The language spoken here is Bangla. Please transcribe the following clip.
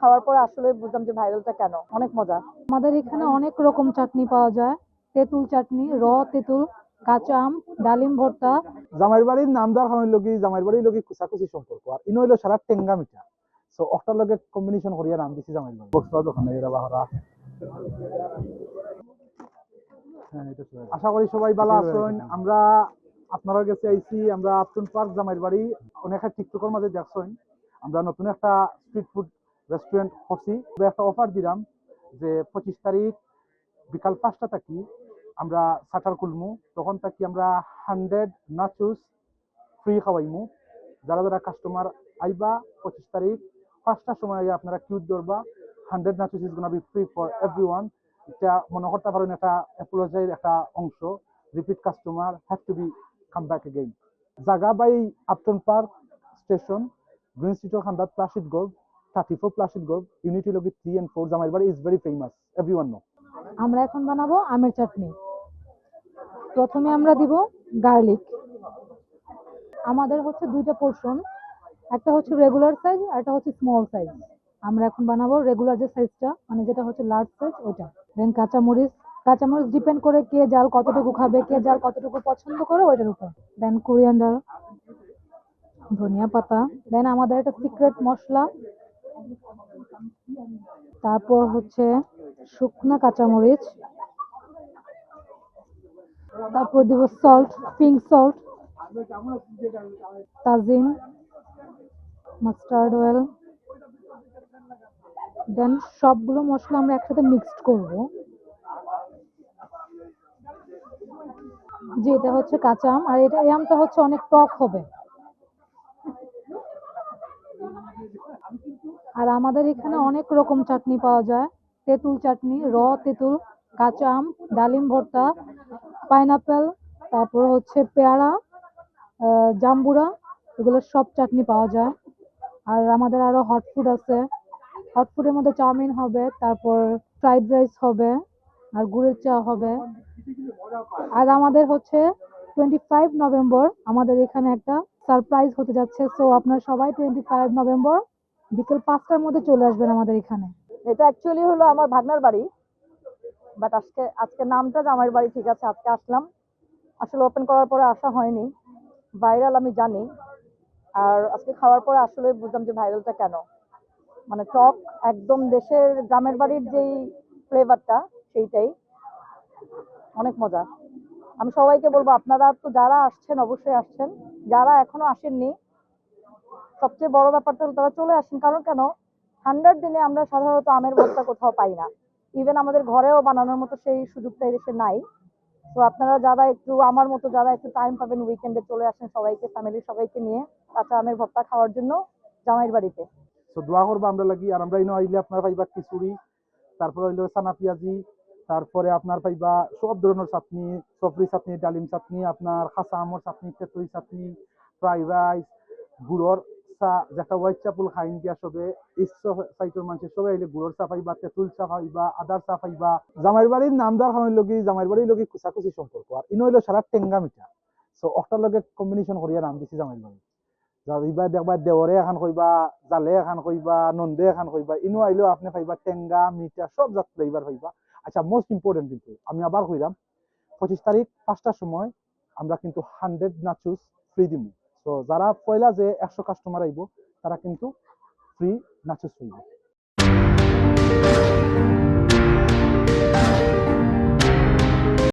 খাওয়ার পর আসলে বুঝলাম যে ভাইরালটা কেন? অনেক মজা। আমাদের এখানে অনেক রকম চাটনি পাওয়া যায়। তেঁতুল চাটনি র তেঁতুল কাঁচা আম ডালিম ভর্তা। জামাইর বাড়ির নাম দেওয়ার কারণে লগি জামাইর বাড়ির লগি কুচাকুচি সম্পর্ক। আর ইনো হইল সারা টেঙ্গা মিঠা। সো অক্টার লগে কম্বিনেশন করিয়া নাম দিছি জামাইর বাড়ি। বক্সরা দোকানে এরা বাহারা। হ্যাঁ। আশা করি সবাই ভালো আছেন। আমরা আপনারা কাছে আইছি আমরা আপটন পার্ক জামাইর বাড়ি। অনেক টিকটকের মাঝে দেখছেন। আমরা নতুন একটা স্ট্রিট ফুড রেস্টুরেন্ট করছি। একটা অফার দিলাম যে পঁচিশ তারিখ বিকাল পাঁচটা থাকি আমরা সাটার খুলমু। তখন থাকি আমরা হান্ড্রেড নাচুস ফ্রি খাওয়াইমু। যারা যারা কাস্টমার আইবা, পঁচিশ তারিখ পাঁচটার সময় আপনারা কিউ ধরবা। Hundred nachos is gonna be free for every one এটা মনে করতে পারেন একটা অ্যাপোলজাইয়ের একটা অংশ। Repeat customer have to be come back again জাগা by Upton Park station green city of হান্দাত Placid gold 34 Placid group unity লগি 3 and 4 Jamaibari is very famous everyone know আমরা এখন বানাবো আমের চাটনি। প্রথমে আমরা দিব গার্লিক আমাদের হচ্ছে দুইটা পোর্শন একটা হচ্ছে রেগুলার সাইজ আর একটা হচ্ছে স্মল সাইজ আমরা এখন বানাবো রেগুলার যে সাইজটা মানে যেটা হচ্ছে লার্জ সাইজ ওটা দেন কাঁচামরিচ। কাঁচামরিচ ডিপেন্ড করে কে জাল কতটুকু খাবে, কে জাল কতটুকু পছন্দ করে, ওইটার উপর। দেন কোরিয়ান্ডার ধনিয়া পাতা। দেন আমাদের একটা সিক্রেট মশলা। তারপর হচ্ছে শুকনা কাঁচামরিচ, তারপর দিব সল্ট পিঙ্ক সল্ট তাজিন মাস্টার্ড অয়েল দেন সবগুলো মশলা আমরা একসাথে মিক্সড করব। যে এটা হচ্ছে কাঁচা আম, আর এটা এই আমটা হচ্ছে অনেক টক হবে। আর আমাদের এখানে অনেক রকম চাটনি পাওয়া যায়। তেঁতুল চাটনি, র, তেঁতুল, কাঁচা আম, ডালিম ভর্তা, পাইনাপেল, তারপর হচ্ছে পেয়ারা জাম্বুরা, এগুলো সব চাটনি পাওয়া যায়। আর আমাদের আরও হট ফুড আছে। হট ফুডের মধ্যে চাউমিন হবে, তারপর ফ্রাইড রাইস হবে, আর গুড়ের চা হবে। আর আমাদের হচ্ছে টোয়েন্টি ফাইভ নভেম্বর আমাদের এখানে একটা সারপ্রাইজ হতে যাচ্ছে। সো আপনারা সবাই টোয়েন্টি ফাইভ নভেম্বর বিকেল পাঁচটার মধ্যে চলে আসবেন আমাদের এখানে। এটা অ্যাকচুয়ালি হলো আমার ভাগনার বাড়ি বাট আজকে আজকে নামটা জামাইয়ের বাড়ি, ঠিক আছে, আজকে আসলাম। আসলে ওপেন করার পরে আসা হয়নি ভাইরাল আমি জানি। আর আজকে খাওয়ার পরে আসলে বুঝলাম যে ভাইরালটা কেন। মানে টক একদম দেশের, গ্রামের বাড়ির যেই ফ্লেভারটা সেইটাই। অনেক মজা। আমি সবাইকে বলব, আপনারা তো যারা আসছেন, অবশ্যই আসছেন। যারা এখনও আসেননি সবচেয়ে বড় ব্যাপারটা হলো তারা চলে আসেন। কারণ কেন? ঠান্ডার দিনে আমরা সাধারণত আমের ভর্তা কোথাও পাই না। ইভেন আমাদের ঘরেও বানানোর মতো সেই সুযোগটা এদেশে নাই। তো আপনারা যারা একটু, আমার মতো যারা একটু টাইম পাবেন উইকেন্ডে চলে আসেন সবাইকে ফ্যামিলির সবাইকে নিয়ে কাঁচা আমের ভর্তা খাওয়ার জন্য জামাইয়ের বাড়িতে। সো দোয়া করব আমরা লাগি, আর আমরা আইলে আপনার পাইবা খিচুড়ি, তারপরে হইল সানা পিয়াজি, তারপরে আপনার পাইবা সব ধরনের চাটনি সফরি চাটনি, ডালিম চাটনি, আপনার খাসা আমৰ চাটনি তেঁতুলি চাটনি ফ্রাই রাইস গুড়র চা যেটা হোয়াইট চাপুল খাইন দিয়া সবে ইষ্ট সাইটের মানুষ সবে আইলে গুড়র চা পাইবা, তেঁতুল চা পাইবা আদার চা পাইবা। জামাইর বাড়ির নাম দেওয়ার কারণে লগি জামাইর বাড়ির লগি কুচাকুচি সম্পর্ক আর ইনো হইল সারা টেঙ্গা মিঠা। সো অক্টার লগে কম্বিনেশন করিয়া নাম দিছি জামাইর বাড়ি যাইবা দেখবা দেওরে এখন কইবা, জালে এখন কইবা, নন্দে এখন কইবা, ইনো আইলেও আপনি পাইবা টেঙ্গা, মিঠা, সব জাত ফ্লেভার পাইবা। আচ্ছা মোস্ট ইম্পর্টেন্ট কিন্তু, আমি আবার কইলাম পঁচিশ তারিখ পাঁচটার সময়, আমরা কিন্তু হান্ড্রেড নাচুস ফ্রি দিব তো যারা পয়লা যে একশো কাস্টমার আইব তারা কিন্তু ফ্রি নাচেস হইব